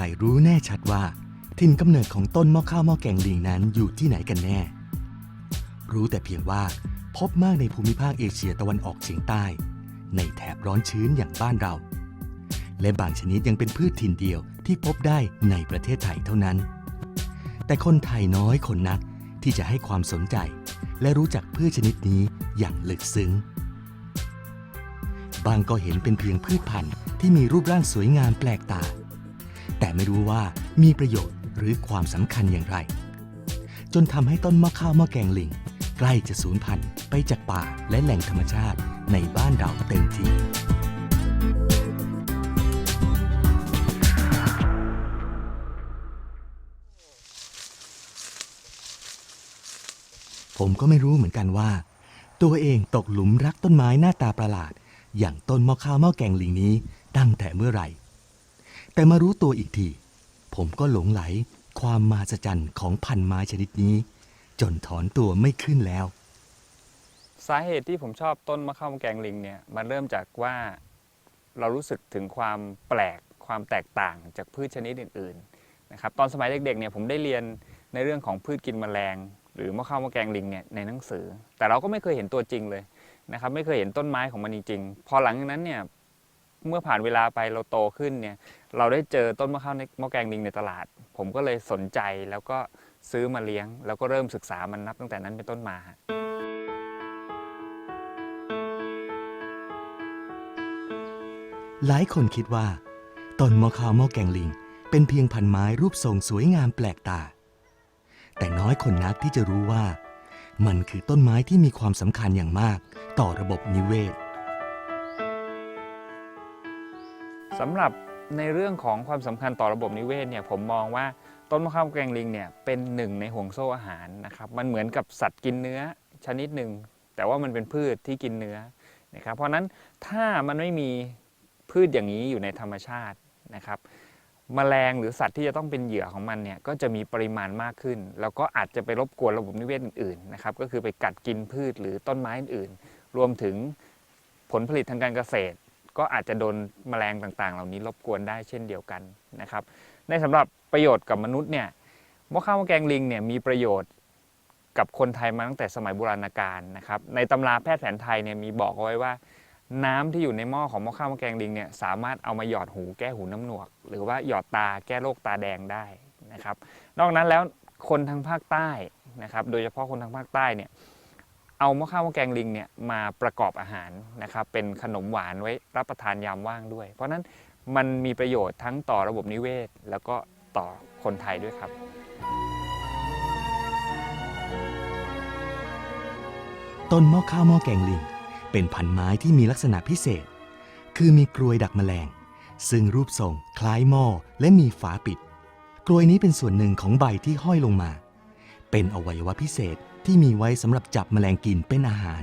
ใครรู้แน่ชัดว่า ถิ่นกำเนิดของต้นหม้อข้าวหม้อแกงลิงนั้นอยู่ที่ไหนกันแน่ รู้แต่เพียงว่าพบมากในภูมิภาคเอเชียตะวันออกเฉียงใต้ ในแถบร้อนชื้นอย่างบ้านเรา และบางชนิดยังเป็นพืชถิ่นเดียวที่พบได้ในประเทศไทยเท่านั้น แต่คนไทยน้อยคนนักที่จะให้ความสนใจ และรู้จักพืชชนิดนี้อย่างลึกซึ้ง บางก็เห็นเป็นเพียงพืชพันธุ์ที่มีรูปร่างสวยงามแปลกตา แต่ไม่รู้ว่ามีประโยชน์หรือความสำคัญอย่างไร จนทำให้ต้นมะข้าวมะแกงลิง ใกล้จะสูญพันธุ์ไปจากป่าและแหล่งธรรมชาติในบ้านเราเต็มทีผมก็ไม่รู้เหมือนกันว่า ตัวเองตกหลุมรักต้นไม้หน้าตาประหลาด อย่างต้นมะข้าวมะแกงลิงนี้ตั้งแต่เมื่อไหร่ แต่มารู้ตัวอีกที ผมก็หลงไหลความมหัศจรรย์ของพันไม้ชนิดนี้ จนถอนตัวไม่ขึ้นแล้ว สาเหตุที่ผมชอบต้นมะข้าวแกงลิงเนี่ยมันเริ่มจากว่าเรารู้สึกถึงความแปลกความแตกต่างจากพืชชนิดอื่นๆนะครับตอนสมัยเด็กๆเนี่ยผมได้เรียนในเรื่องของพืชกินแมลง หรือมะข้ามะแกงลิงเนี่ยในหนังสือ แต่เราก็ไม่เคยเห็นตัวจริงเลยนะครับไม่เคยเห็นต้นไม้ของมันจริงๆพอหลังจากนั้นเนี่ย เมื่อผ่านเวลาไปเราโตขึ้นเนี่ยเราได้เจอต้นมะข้าวมะแกงลิงในตลาด ผมก็เลยสนใจแล้วก็ซื้อมาเลี้ยง แล้วก็เริ่มศึกษามันนับตั้งแต่นั้นเป็นต้นมาฮะหลายคนคิดว่าต้นมะขาวมะแกงลิง เป็นเพียงพันไม้รูปทรงสวยงามแปลกตา แต่น้อยคนนักที่จะรู้ว่า มันคือต้นไม้ที่มีความสำคัญอย่างมากต่อระบบนิเวศ สำหรับในเรื่องของความสำคัญต่อระบบนิเวศเนี่ยผมมองว่าต้นมะข้าวแกงลิงเนี่ยเป็นหนึ่งในห่วงโซ่อาหารนะครับมันเหมือนกับสัตว์กินเนื้อชนิดหนึ่งแต่ว่ามันเป็นพืชที่กินเนื้อนะครับเพราะฉะนั้นถ้ามันไม่มีพืชอย่างนี้อยู่ในธรรมชาตินะครับมแมลงหรือสัตว์ที่จะต้องเป็นเหยื่อของมันเนี่ยก็จะมีปริมาณมากขึ้น แล้วก็อาจจะไปรบกวนระบบนิเวศอื่นๆนะครับก็คือไปกัดกินพืชหรือต้นไม้อื่นๆรวมถึงผลผลิตทางการเกษตร ก็อาจจะโดนแมลงต่างๆ เหล่านี้รบกวนได้เช่นเดียวกันนะครับ ในสำหรับประโยชน์กับมนุษย์เนี่ยหม้อข้าวหม้อแกงลิงเนี่ยมีประโยชน์กับคนไทยมาตั้งแต่สมัยโบราณกาลนะครับ ในตำราแพทย์แผนไทยเนี่ยมีบอกเอาไว้ว่า น้ำที่อยู่ในหม้อของหม้อข้าวหม้อแกงลิงเนี่ยสามารถเอามาหยอดหูแก้หูน้ำหนวก หรือว่าหยอดตาแก้โรคตาแดงได้นะครับ นอกนั้นแล้วคนทางภาคใต้นะครับ โดยเฉพาะคนทางภาคใต้เนี่ย เอาหม้อข้าวหม้อแกงลิงเนี่ยมาประกอบอาหารนะครับเป็นขนมหวานไว้รับประทานยามว่างด้วย เพราะนั้นมันมีประโยชน์ทั้งต่อระบบนิเวศ แล้วก็ต่อคนไทยด้วยครับต้นหม้อข้าวหม้อแกงลิง เป็นพันไม้ที่มีลักษณะพิเศษ คือมีกรวยดักแมลง ซึ่งรูปทรงคล้ายหม้อและมีฝาปิด กรวยนี้เป็นส่วนหนึ่งของใบที่ห้อยลงมา เป็นอวัยวะพิเศษ ที่มีไว้สำหรับจับแมลงกินเป็นอาหาร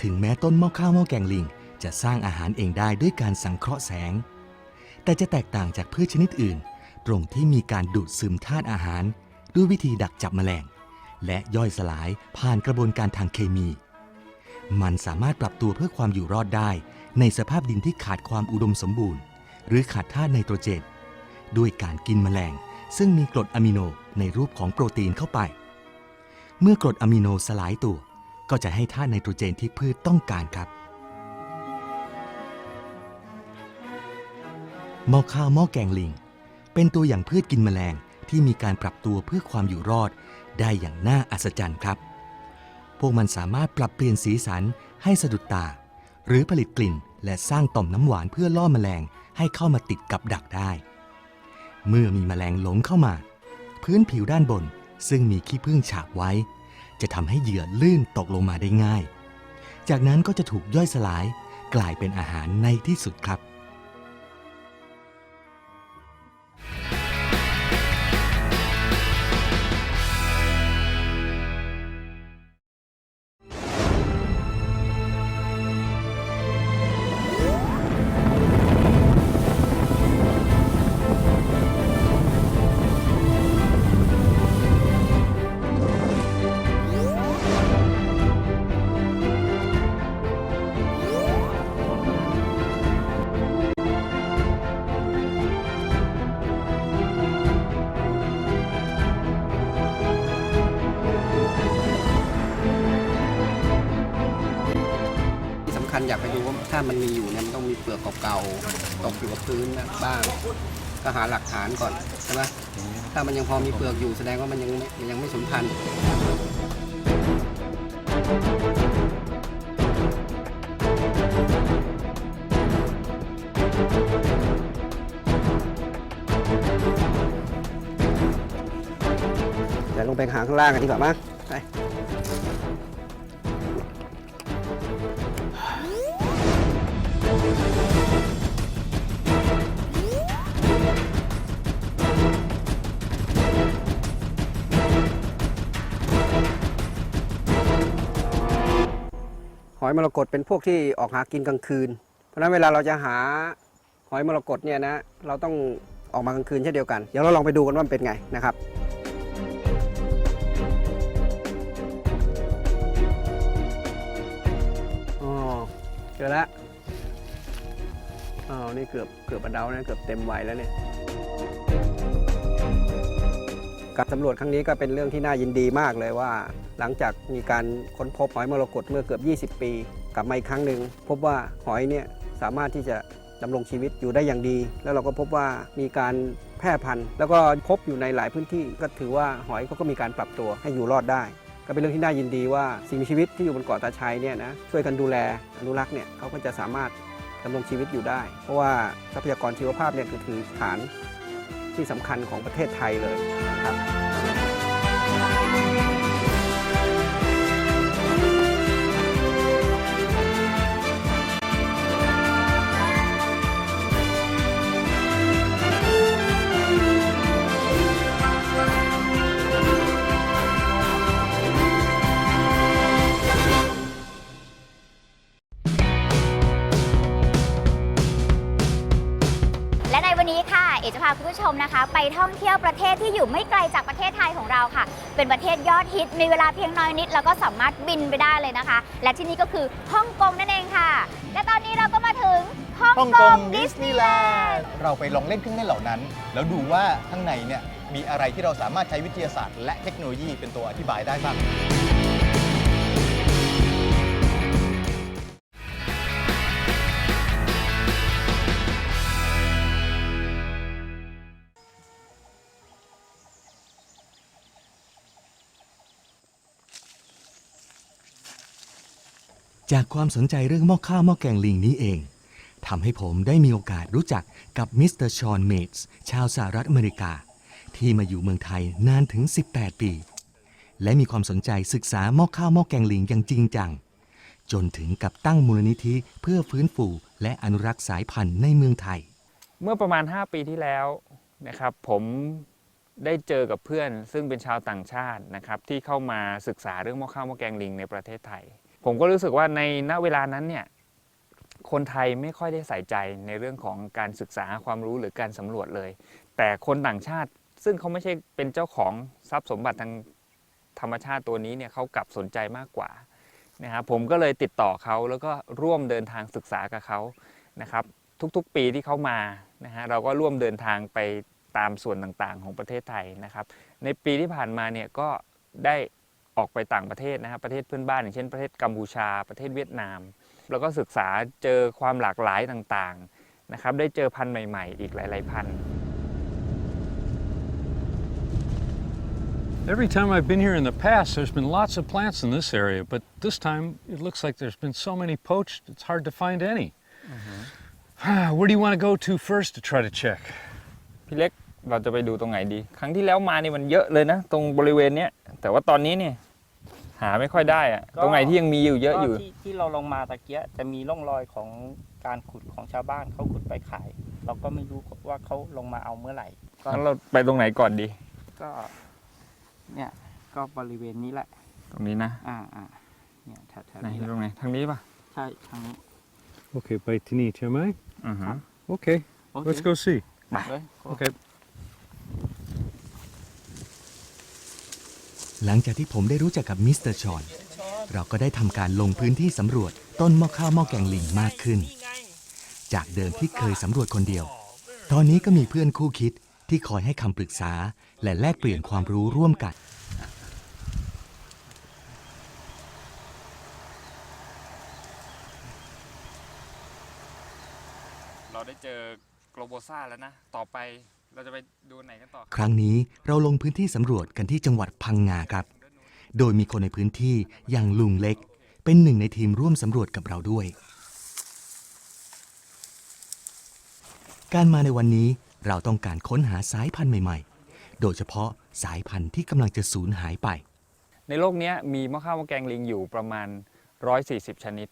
ถึงแม้ต้นหม้อข้าวหม้อแกงลิงจะสร้างอาหารเองได้ด้วยการสังเคราะห์แสง แต่จะแตกต่างจากพืชชนิดอื่น ตรงที่มีการดูดซึมธาตุอาหาร ด้วยวิธีดักจับแมลง และย่อยสลายผ่านกระบวนการทางเคมี มันสามารถปรับตัวเพื่อความอยู่รอดได้ ในสภาพดินที่ขาดความอุดมสมบูรณ์ หรือขาดธาตุไนโตรเจนด้วยการกินแมลง ซึ่งมีกรดอะมิโนในรูปของโปรตีนเข้าไป เมื่อกรดอะมิโนสลายตัว ก็จะให้ธาตุไนโตรเจนที่พืชต้องการครับหม้อข้าวหม้อแกงลิง เป็นตัวอย่างพืชกินแมลงที่มีการปรับตัวเพื่อความอยู่รอด ได้อย่างน่าอัศจรรย์ครับ พวกมันสามารถปรับเปลี่ยนสีสันให้สะดุดตา หรือผลิตกลิ่นและสร้างต่อมน้ำหวานเพื่อล่อแมลงให้เข้ามาติดกับดักได้ เมื่อมีแมลงหลงเข้ามา พื้นผิวด้านบน ซึ่งมีขี้ผึ้งฉาบไว้ จะทำให้เหยื่อลื่นตกลงมาได้ง่าย จากนั้นก็จะถูกย่อยสลายกลายเป็นอาหารในที่สุดครับ พื้นนะบ้างก็หาหลักฐานก่อนใช่ไหมถ้ามันยังพอมีเปลือกอยู่แสดงว่ามันยังไม่มันยังไม่สูญพันธุ์เดี๋ยวลงไปหาข้างล่างกันดีกว่ามั้งไป อยมรกตเป็นพวกที่ออกหากินกลางคืน เพราะนั้นเวลาเราจะหาหอยมรกตเนี่ยนะเราต้องออกมากลางคืนเช่นเดียวกัน เดี๋ยวเราลองไปดูกันว่ามันเป็นไงนะครับอ๋อเจอแล้วอ๋อนี่เกือบเกือบบันเดานะเกือบเต็มวัยแล้วเนี่ย การสำรวจครั้งนี้ก็เป็นเรื่องที่น่ายินดีมากเลยว่า หลังจากมีการค้นพบหอยมรกตเมื่อเกือบ 20 ปี กลับมาอีกครั้งหนึ่งพบว่าหอยเนี่ยสามารถที่จะดำรงชีวิตอยู่ได้อย่างดี แล้วเราก็พบว่ามีการแพร่พันธุ์ แล้วก็พบอยู่ในหลายพื้นที่ก็ถือว่าหอยเขาก็มีการปรับตัวให้อยู่รอดได้ ก็เป็นเรื่องที่น่ายินดีว่าสิ่งมีชีวิตที่อยู่บนเกาะตาชัยเนี่ยนะช่วยกันดูแลอนุรักษ์เนี่ยเขาก็จะสามารถดำรงชีวิตอยู่ได้ เพราะว่าทรัพยากรชีวภาพเนี่ยคือถือฐาน ที่สำคัญของประเทศไทยเลยนะครับ วันนี้ค่ะ เอกจะพาคุณผู้ชมนะคะ ไปท่องเที่ยวประเทศที่อยู่ไม่ไกลจากประเทศไทยของเราค่ะ เป็นประเทศยอดฮิตมีเวลาเพียงน้อยนิด แล้วก็สามารถบินไปได้เลยนะคะ และที่นี่ก็คือฮ่องกงนั่นเองค่ะ และตอนนี้เราก็มาถึงฮ่องกงดิสนีย์แลนด์เราไปลองเล่นเครื่องเล่นเหล่านั้น แล้วดูว่าข้างในเนี่ยมีอะไรที่เราสามารถใช้วิทยาศาสตร์ และเทคโนโลยีเป็นตัวอธิบายได้บ้าง จากความสนใจเรื่องหม้อข้าวหม้อแกงลิงนี้เองทำให้ผมได้มีโอกาสรู้จักกับมิสเตอร์ชอนเมดส์ชาวสหรัฐอเมริกา ที่มาอยู่เมืองไทยนานถึง 18 ปี และมีความสนใจศึกษาหม้อข้าวหม้อแกงลิงอย่างจริงจัง จนถึงกับตั้งมูลนิธิเพื่อฟื้นฟูและอนุรักษ์สายพันธุ์ในเมืองไทย เมื่อประมาณ 5 ปีที่แล้วนะครับผมได้เจอกับเพื่อนซึ่งเป็นชาวต่างชาตินะครับที่เข้ามาศึกษาเรื่องหม้อข้าวหม้อแกงลิงในประเทศไทย ผมก็รู้สึกว่าในณเวลานั้นเนี่ยคนไทยไม่ค่อยได้ใส่ใจในเรื่องของการศึกษาความรู้หรือการสำรวจเลย แต่คนต่างชาติซึ่งเขาไม่ใช่เป็นเจ้าของทรัพย์สมบัติทางธรรมชาติตัวนี้เนี่ยเขากลับสนใจมากกว่านะครับผมก็เลยติดต่อเขาแล้วก็ร่วมเดินทางศึกษากับเขานะครับ ทุกๆปีที่เขามานะฮะเราก็ร่วมเดินทางไปตามส่วนต่างๆ ของประเทศไทยนะครับ ในปีที่ผ่านมาเนี่ยก็ได้ ออกไปต่างประเทศนะครับประเทศเพื่อนบ้านอย่างเช่นประเทศกัมพูชา ประเทศเวียดนาม แล้วก็ศึกษาเจอความหลากหลายต่างๆนะครับได้เจอพันธุ์ใหม่ๆ อีกหลายๆพันธุ์ Every time I've been here in the past, there's been lots of plants in this area, but this time it looks like there's been so many poached, it's hard to find any. Where do you want to go to first to try to check? พี่เล็กเราจะไปดูตรงไหนดี ครั้งที่แล้วมานี่มันเยอะเลยนะ ตรงบริเวณเนี้ย แต่ว่าตอนนี้เนี่ย หาไม่ค่อยได้อะก็ ตรงไหนที่ยังมีอยู่เยอะอยู่ ก็ที่ที่เราลงมาตะเกียจะมีร่องรอยของการขุดของชาวบ้านเขาขุดไปขาย เราก็ไม่รู้ว่าเขาลงมาเอาเมื่อไหร่ ก็งั้นเราไปตรงไหนก่อนดี ก็เนี่ยก็บริเวณนี้แหละ ตรงนี้นะอ่าอ่าเนี่ยแถวแถวไหนนี้แหตรละงไหนทางนี้ป่ะใช่ทางนี้ Okay, by Tini, am I? อือฮึ Okay, โอเค let's go see. เลย Okay. หลังจากที่ผมได้รู้จักกับมิสเตอร์ชอน เราก็ได้ทำการลงพื้นที่สำรวจต้นหม้อข้าวหม้อแกงลิงมากขึ้น จากเดิมที่เคยสำรวจคนเดียว ตอนนี้ก็มีเพื่อนคู่คิดที่คอยให้คำปรึกษา และแลกเปลี่ยนความรู้ร่วมกัน เราได้เจอโกลโบซ่าแล้วนะ ต่อไป เราจะไปดูไหนกันต่อครั้งนี้เราลงพื้นที่สำรวจกันที่จังหวัดพังงาครับ โดยมีคนในพื้นที่อย่างลุงเล็ก เป็นหนึ่งในทีมร่วมสำรวจกับเราด้วย การมาในวันนี้เราต้องการค้นหาสายพันธุ์ใหม่ๆ โดยเฉพาะสายพันธุ์ที่กำลังจะสูญหายไป ในโลกเนี้ยมีมะข้าวมะแกงลิงอยู่ประมาณ 140 ชนิด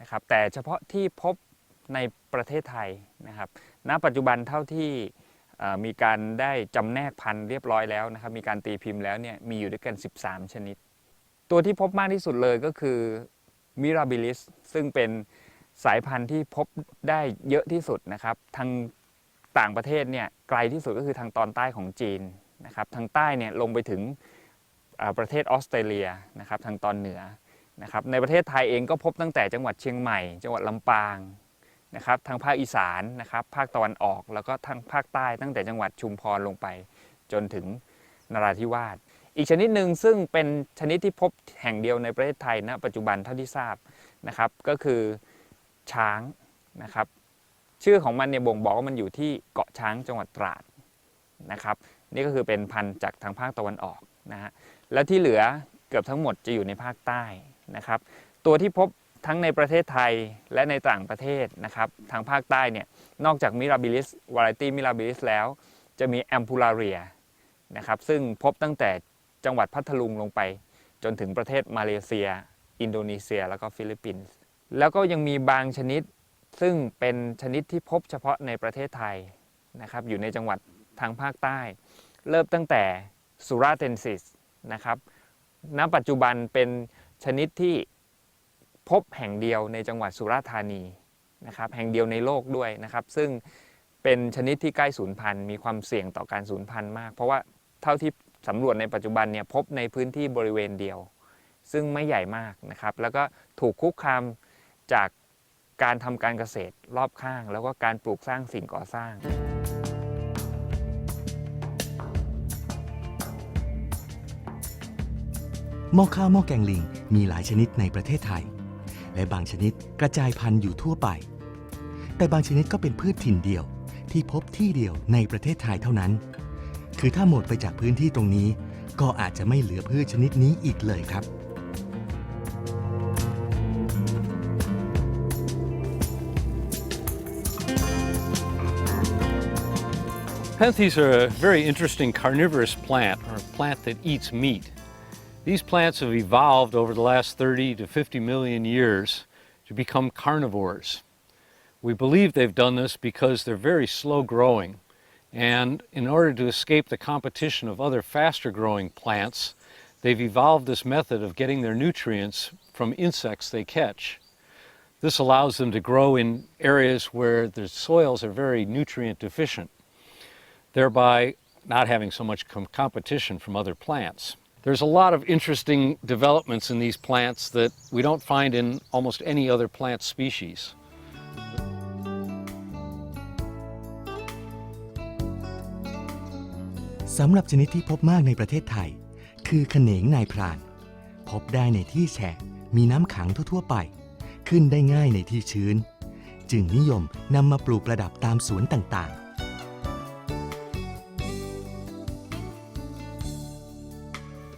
นะครับแต่เฉพาะที่พบในประเทศไทยนะครับณปัจจุบันเท่าที่เอ่อ มีการได้จำแนกพันธุ์เรียบร้อยแล้วนะครับ มีการตีพิมพ์แล้วเนี่ยมีอยู่ด้วยกัน 13 ชนิด ตัวที่พบมากที่สุดเลยก็คือมิราบิลิสซึ่งเป็นสายพันธุ์ที่พบได้เยอะที่สุดนะครับทางต่างประเทศเนี่ยไกลที่สุดก็คือทางตอนใต้ของจีนนะครับทางใต้เนี่ยลงไปถึงประเทศออสเตรเลียนะครับทางตอนเหนือนะครับในประเทศไทยเองก็พบตั้งแต่จังหวัดเชียงใหม่ จังหวัดลำปาง นะครับทางภาคอีสานนะครับภาคตะวันออกแล้วก็ทางภาคใต้ตั้งแต่จังหวัดชุมพรลงไป จนถึงนราธิวาสอีกชนิดหนึ่งซึ่งเป็นชนิดที่พบแห่งเดียวในประเทศไทยณปัจจุบันเท่าที่ทราบนะครับก็คือช้างนะครับชื่อของมันเนี่ยบ่งบอกว่ามันอยู่ที่เกาะช้างจังหวัดตราดนะครับนี่ก็คือเป็นพันธุ์จากทางภาคตะวันออกนะฮะแล้วที่เหลือเกือบทั้งหมดจะอยู่ในภาคใต้นะครับตัวที่พบ ทั้งในประเทศไทยและในต่างประเทศนะครับทางภาคใต้เนี่ยนอกจากมิราบิลิสวาไรตี้มิราบิลิสแล้วจะมีแอมพูลาเรียนะครับซึ่งพบตั้งแต่จังหวัดพัทลุงลงไป จนถึงประเทศมาเลเซีย อินโดนีเซีย แล้วก็ฟิลิปปินส์แล้วก็ยังมีบางชนิดซึ่งเป็นชนิดที่พบเฉพาะในประเทศไทยนะครับอยู่ในจังหวัดทางภาคใต้ เริ่มตั้งแต่สุราเทนซิสนะครับณปัจจุบันเป็นชนิดที่ พบแห่งเดียวในจังหวัดสุราษฎร์ธานีนะครับแห่งเดียวในโลกด้วยนะครับ ซึ่งเป็นชนิดที่ใกล้สูญพันธุ์มีความเสี่ยงต่อการสูญพันธุ์มาก เพราะว่าเท่าที่สำรวจในปัจจุบันเนี่ยพบในพื้นที่บริเวณเดียว ซึ่งไม่ใหญ่มากนะครับ แล้วก็ถูกคุกคามจากการทำการเกษตรรอบข้าง แล้วก็การปลูกสร้างสิ่งก่อสร้างหม้อข้าวหม้อแกงลิงมีหลายชนิดในประเทศไทย และบางชนิดกระจายพันธุ์อยู่ทั่วไป แต่บางชนิดก็เป็นพืชถิ่นเดียวที่พบที่เดียวในประเทศไทยเท่านั้น คือถ้าหมดไปจากพื้นที่ตรงนี้ ก็อาจจะไม่เหลือพืชชนิดนี้อีกเลยครับ Penthes are a very interesting carnivorous plant, or a plant that eats meat. These plants have evolved over the last 30 to 50 million years to become carnivores. We believe they've done this because they're very slow growing, and in order to escape the competition of other faster growing plants, they've evolved this method of getting their nutrients from insects they catch. This allows them to grow in areas where the soils are very nutrient deficient thereby not having so much com- competition from other plants. There's a lot of interesting developments in these plants that we don't find in almost any other plant species. สำหรับชนิดที่พบมากในประเทศไทย คือขเขนงนายพราน พบได้ในที่แฉะมีน้ำขังทั่วๆไป ขึ้นได้ง่ายในที่ชื้น จึงนิยมนำมาปลูกประดับตามสวนต่างๆ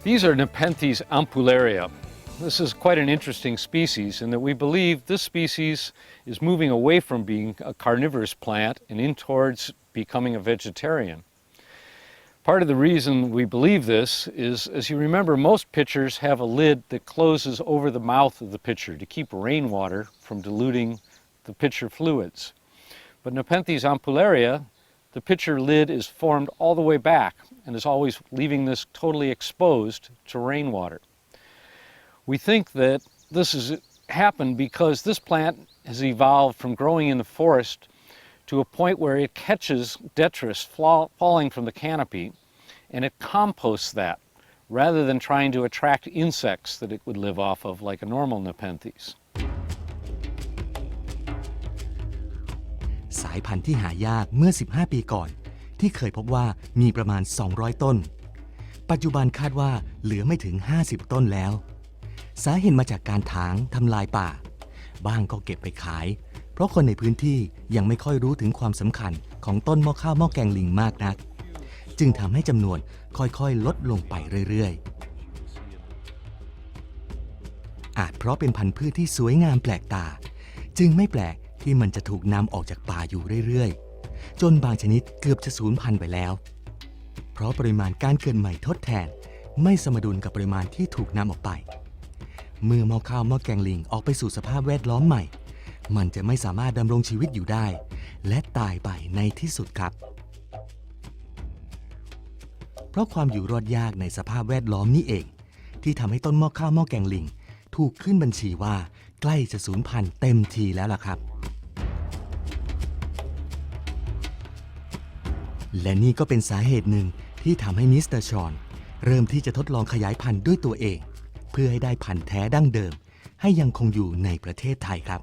These are Nepenthes ampullaria. This is quite an interesting species in that we believe this species is moving away from being a carnivorous plant and in towards becoming a vegetarian. Part of the reason we believe this is, as you remember, most pitchers have a lid that closes over the mouth of the pitcher to keep rainwater from diluting the pitcher fluids. But Nepenthes ampullaria, the pitcher lid is formed all the way back and is always leaving this totally exposed to rainwater. We think that this has happened because this plant has evolved from growing in the forest to a point where it catches detritus falling from the canopy and it composts that rather than trying to attract insects that it would live off of like a normal Nepenthes. ายพันธุ์ที่หายากเมื่อ 15 ปีก่อน ที่เคยพบว่ามีประมาณ 200 ต้น ปัจจุบันคาดว่าเหลือไม่ถึง 50 ต้นแล้ว สาเหตุมาจากการถางทำลายป่า บ้างก็เก็บไปขาย เพราะคนในพื้นที่ยังไม่ค่อยรู้ถึงความสำคัญของต้นหม้อข้าวหม้อแกงลิงมากนัก จึงทำให้จำนวนค่อยๆ ลดลงไปเรื่อยๆอาจเพราะเป็นพันธุ์พืชที่สวยงามแปลกตา จึงไม่แปลก ที่มันจะถูกนำออกจากป่าอยู่เรื่อยๆ จนบางชนิดเกือบจะสูญพันธุ์ไปแล้ว เพราะปริมาณการเกิดใหม่ทดแทน ไม่สมดุลกับปริมาณที่ถูกนำออกไป เมื่อหม้อข้าวหม้อแกงลิงออกไปสู่สภาพแวดล้อมใหม่ มันจะไม่สามารถดำรงชีวิตอยู่ได้ และตายไปในที่สุดครับ เพราะความอยู่รอดยากในสภาพแวดล้อมนี้เอง ที่ทำให้ต้นหม้อข้าวหม้อแกงลิงถูกขึ้นบัญชีว่าใกล้จะสูญพันธุ์เต็มทีแล้วล่ะครับ และนี่ก็เป็นสาเหตุหนึ่งที่ทำให้มิสเตอร์ชอนเริ่มที่จะทดลองขยายพันธุ์ด้วยตัวเอง เพื่อให้ได้พันธุ์แท้ดั้งเดิม ให้ยังคงอยู่ในประเทศไทยครับ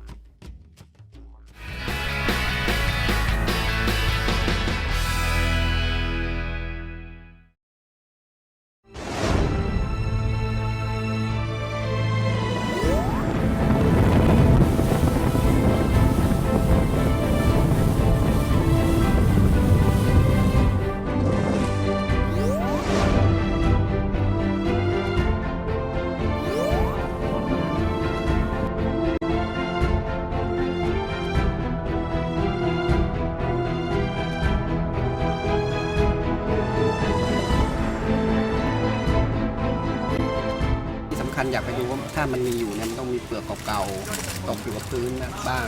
มันมีอยู่เนี่ยมันต้องมีเปลือกเก่าๆตกอยู่กับพื้นนะบ้าง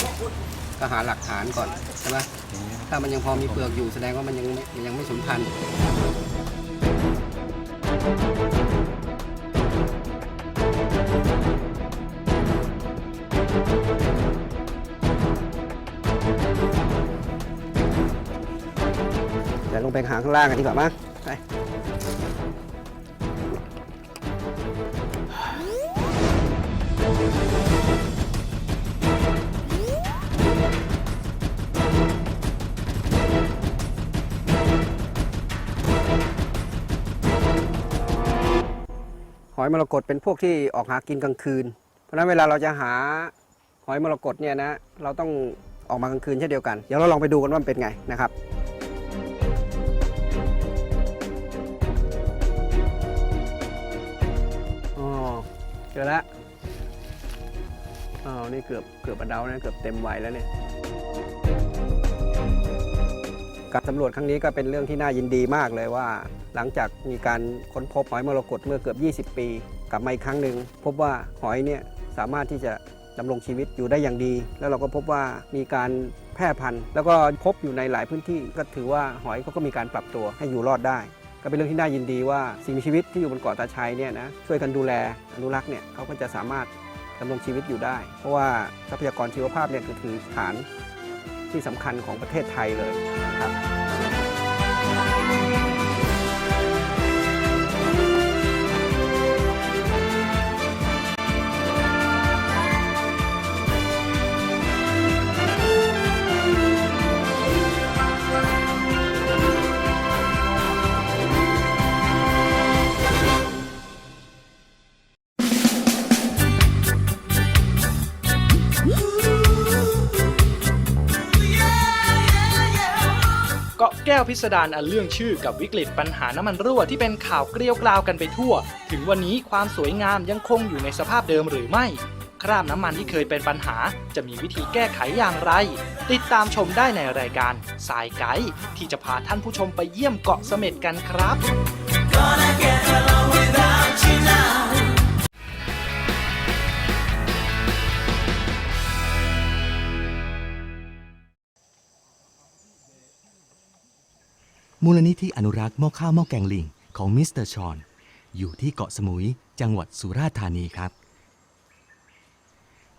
ก็หาหลักฐานก่อนใช่ไหมถ้ามันยังพอมีเปลือกอยู่แสดงว่ามันยังไม่มันยังไม่สูญพันธุ์เดี๋ยวลงไปหาข้างล่างกันดีกว่ามั้ง อยมรกตเป็นพวกที่ออกหากินกลางคืน เพราะฉะนั้นเวลาเราจะหาหอยมรกตเนี่ยนะเราต้องออกมากลางคืนเช่นเดียวกัน เดี๋ยวเราลองไปดูกันว่ามันเป็นไงนะครับอ๋อเจอแล้วอ้าวนี่เกือบเกือบอันเดานะเกือบเต็มวัยแล้วเนี่ย การสำรวจครั้งนี้ก็เป็นเรื่องที่น่ายินดีมากเลยว่า หลังจากมีการค้นพบหอยมรกตเมื่อเกือบ 20 ปี กลับมาอีกครั้งหนึ่งพบว่าหอยเนี่ยสามารถที่จะดำรงชีวิตอยู่ได้อย่างดี แล้วเราก็พบว่ามีการแพร่พันธุ์ แล้วก็พบอยู่ในหลายพื้นที่ก็ถือว่าหอยเขาก็มีการปรับตัวให้อยู่รอดได้ ก็เป็นเรื่องที่น่ายินดีว่าสิ่งมีชีวิตที่อยู่บนเกาะตาชัยเนี่ยนะช่วยกันดูแลอนุรักษ์เนี่ยเขาก็จะสามารถดำรงชีวิตอยู่ได้ เพราะว่าทรัพยากรชีวภาพเนี่ยคือถือฐาน ที่สำคัญของประเทศไทยเลยนะครับ พิสดารอันเรื่องชื่อกับวิกฤตปัญหาน้ำมันรั่วที่เป็นข่าวเกลียวกราวกันไปทั่ว ถึงวันนี้ความสวยงามยังคงอยู่ในสภาพเดิมหรือไม่ คราบน้ำมันที่เคยเป็นปัญหา จะมีวิธีแก้ไขอย่างไร ติดตามชมได้ในรายการสายไกด์ที่จะพาท่านผู้ชมไปเยี่ยมเกาะเสม็ดกันครับ มูลนิธิอนุรักษ์หม้อข้าวหม้อแกงลิงของมิสเตอร์ชอน อยู่ที่เกาะสมุย จังหวัดสุราษฎร์ธานีครับ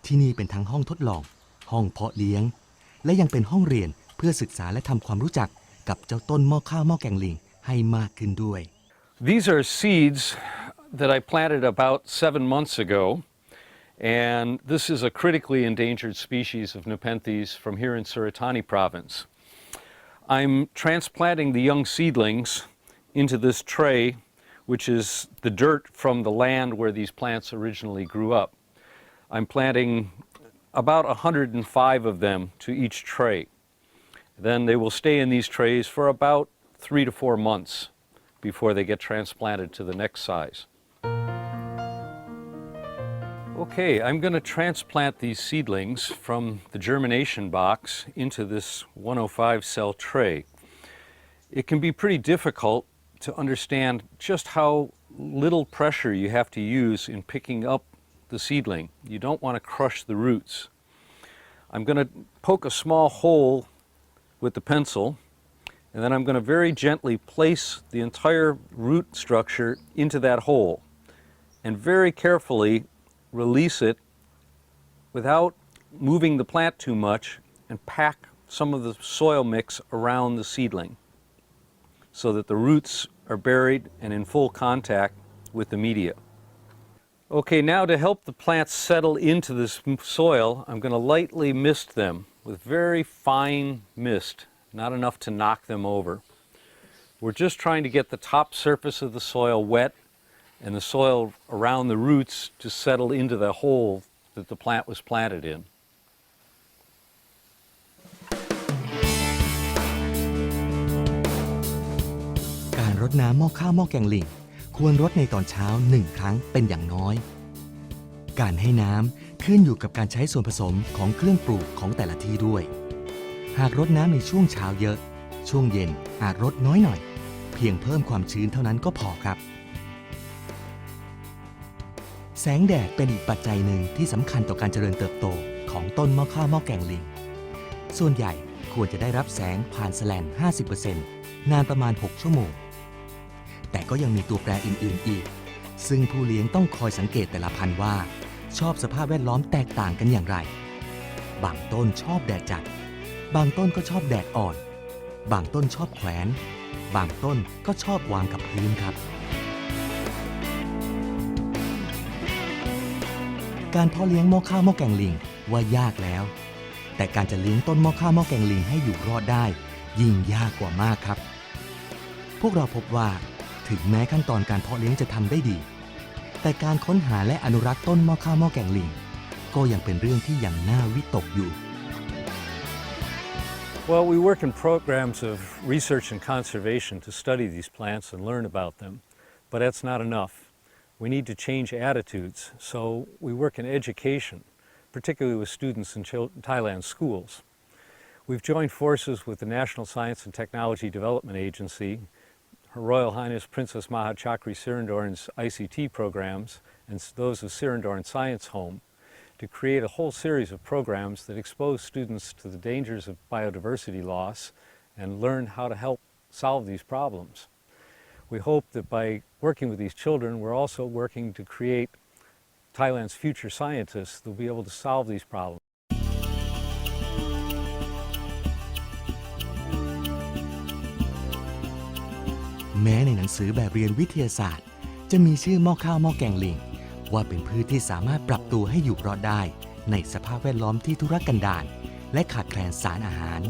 ที่นี่เป็นทั้งห้องทดลอง ห้องเพาะเลี้ยง และยังเป็นห้องเรียนเพื่อศึกษาและทำความรู้จักกับเจ้าต้นหม้อข้าวหม้อแกงลิงให้มากขึ้นด้วย These are seeds that I planted about seven months ago. And this is a critically endangered species of Nepenthes from here in Suratani province. I'm transplanting the young seedlings into this tray, which is the dirt from the land where these plants originally grew up. I'm planting about 105 of them to each tray. Then they will stay in these trays for about three to four months before they get transplanted to the next size. Okay, I'm going to transplant these seedlings from the germination box into this 105 cell tray. It can be pretty difficult to understand just how little pressure you have to use in picking up the seedling. You don't want to crush the roots. I'm going to poke a small hole with the pencil and then I'm going to very gently place the entire root structure into that hole and very carefully release it without moving the plant too much and pack some of the soil mix around the seedling so that the roots are buried and in full contact with the media. Okay, now to help the plants settle into this soil, I'm going to lightly mist them with very fine mist, not enough to knock them over. We're just trying to get the top surface of the soil wet and the soil around the roots to settle into the hole that the plant was planted in. การรดน้ำหม้อข้าวหม้อแกงลิง ควรรดในตอนเช้าหนึ่งครั้งเป็นอย่างน้อย การให้น้ำขึ้นอยู่กับการใช้ส่วนผสมของเครื่องปลูกของแต่ละที่ด้วย หากรดน้ำในช่วงเช้าเยอะ ช่วงเย็นอาจรดน้อยหน่อย เพียงเพิ่มความชื้นเท่านั้นก็พอครับ แสงแดดเป็นอีกปัจจัยหนึ่งที่สำคัญต่อการเจริญเติบโตของต้นหม้อข้าวหม้อแกงลิง ส่วนใหญ่ควรจะได้รับแสงผ่านแสลน 50%นานประมาณ 6 ชั่วโมง แต่ก็ยังมีตัวแปรอื่น ๆ อีก ซึ่งผู้เลี้ยงต้องคอยสังเกตแต่ละพันธุ์ว่า ชอบสภาพแวดล้อมแตกต่างกันอย่างไร บางต้นชอบแดดจัด บางต้นก็ชอบแดดอ่อน บางต้นชอบแขวน บางต้นก็ชอบวางกับพื้นครับ การเพาะเลี้ยงหม้อข้าวหม้อแกงลิงว่ายากแล้ว แต่การจะเลี้ยงต้นหม้อข้าวหม้อแกงลิงให้อยู่รอดได้ ยิ่งยากกว่ามากครับ พวกเราพบว่า ถึงแม้ขั้นตอนการเพาะเลี้ยงจะทำได้ดี แต่การค้นหาและอนุรักษ์ต้นหม้อข้าวหม้อแกงลิง ก็ยังเป็นเรื่องที่ยังน่าวิตกอยู่ Well, we work in programs of research and conservation to study these plants and learn about them, but that's not enough. We need to change attitudes, so we work in education, particularly with students in Thailand schools. We've joined forces with the National Science and Technology Development Agency, Her Royal Highness Princess Maha Chakri Sirindorn's ICT programs, and those of Sirindorn Science Home to create a whole series of programs that expose students to the dangers of biodiversity loss and learn how to help solve these problems. We hope that by working with these children, we're also working to create Thailand's future scientists that will be able to solve these problems. แม้ในหนังสือแบบเรียนวิทยาศาสตร์ จะมีชื่อหม้อข้าวหม้อแกงลิง ว่าเป็นพืชที่สามารถปรับตัวให้อยู่รอดได้ ในสภาพแวดล้อมที่ทุรกันดารและขาดแคลนสารอาหาร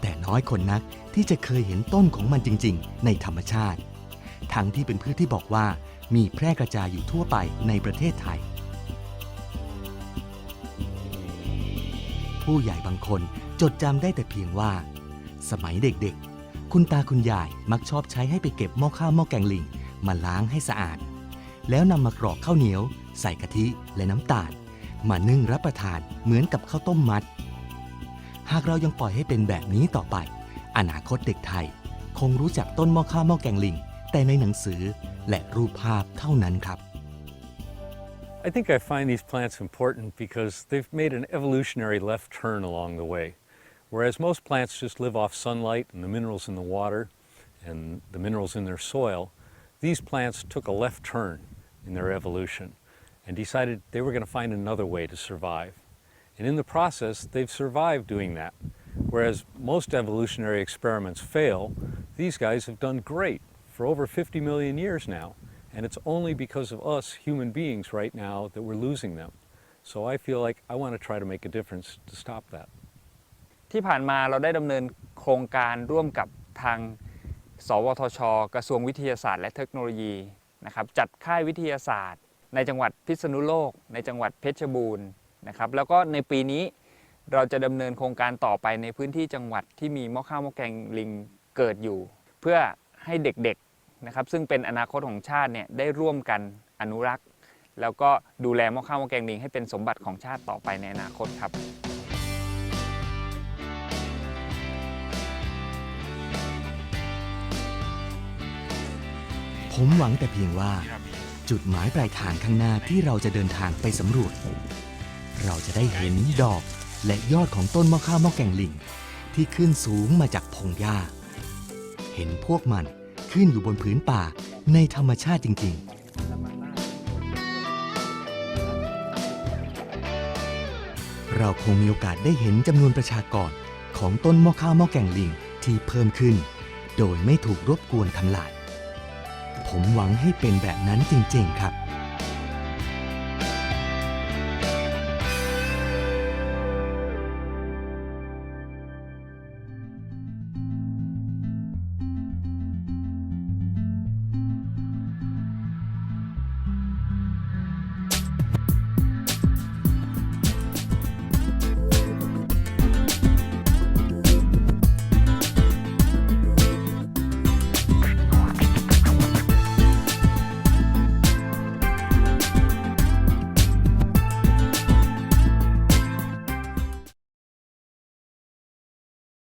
แต่น้อยคนนักที่จะเคยเห็นต้นของมันจริง ๆ ในธรรมชาติ ทั้งที่เป็นพืชที่บอกว่ามีแพร่กระจายอยู่ทั่วไปในประเทศไทย ผู้ใหญ่บางคนจดจำได้แต่เพียงว่า สมัยเด็กๆ คุณตาคุณยายมักชอบใช้ให้ไปเก็บหม้อข้าวหม้อแกงลิงมาล้างให้สะอาด แล้วนำมากรอกข้าวเหนียว ใส่กะทิและน้ำตาล มานึ่งรับประทานเหมือนกับข้าวต้มมัด หากเรายังปล่อยให้เป็นแบบนี้ต่อไป อนาคตเด็กไทย คงรู้จักต้นหม้อข้าวหม้อแกงลิง แต่ในหนังสือและรูปภาพเท่านั้นครับ I think I find these plants important because they've made an evolutionary left turn along the way. Whereas most plants just live off sunlight and the minerals in the water and the minerals in their soil, these plants took a left turn in their evolution and decided they were going to find another way to survive. And in the process, they've survived doing that. Whereas most evolutionary experiments fail, these guys have done great for over 50 million years now. And it's only because of us human beings right now that we're losing them. So I feel like I want to try to make a difference to stop that. ที่ผ่านมาเราได้ดำเนินโครงการร่วมกับทาง สวทช กระทรวงวิทยาศาสตร์และเทคโนโลยีนะครับจัดค่ายวิทยาศาสตร์ ในจังหวัดพิษณุโลก ในจังหวัดเพชรบูรณ์ นะครับแล้วก็ในปีนี้เราจะดำเนินโครงการต่อไปในพื้นที่จังหวัดที่มีหม้อข้าวหม้อแกงลิงเกิดอยู่ เพื่อให้เด็กๆนะครับซึ่งเป็นอนาคตของชาติเนี่ยได้ร่วมกันอนุรักษ์ แล้วก็ดูแลหม้อข้าวหม้อแกงลิงให้เป็นสมบัติของชาติต่อไปในอนาคตครับผมหวังแต่เพียงว่า จุดหมายปลายทางข้างหน้าที่เราจะเดินทางไปสำรวจ เราจะได้เห็นดอกและยอดของต้นมะข้ามะแกงลิง ที่ขึ้นสูงมาจากพงหญ้า เห็นพวกมันขึ้นอยู่บนผืนป่าในธรรมชาติจริง ๆเราคงมีโอกาสได้เห็นจำนวนประชากรของต้นมะข้าวมะแกงลิงที่เพิ่มขึ้น โดยไม่ถูกรบกวนทำลาย ผมหวังให้เป็นแบบนั้นจริง ๆ ครับ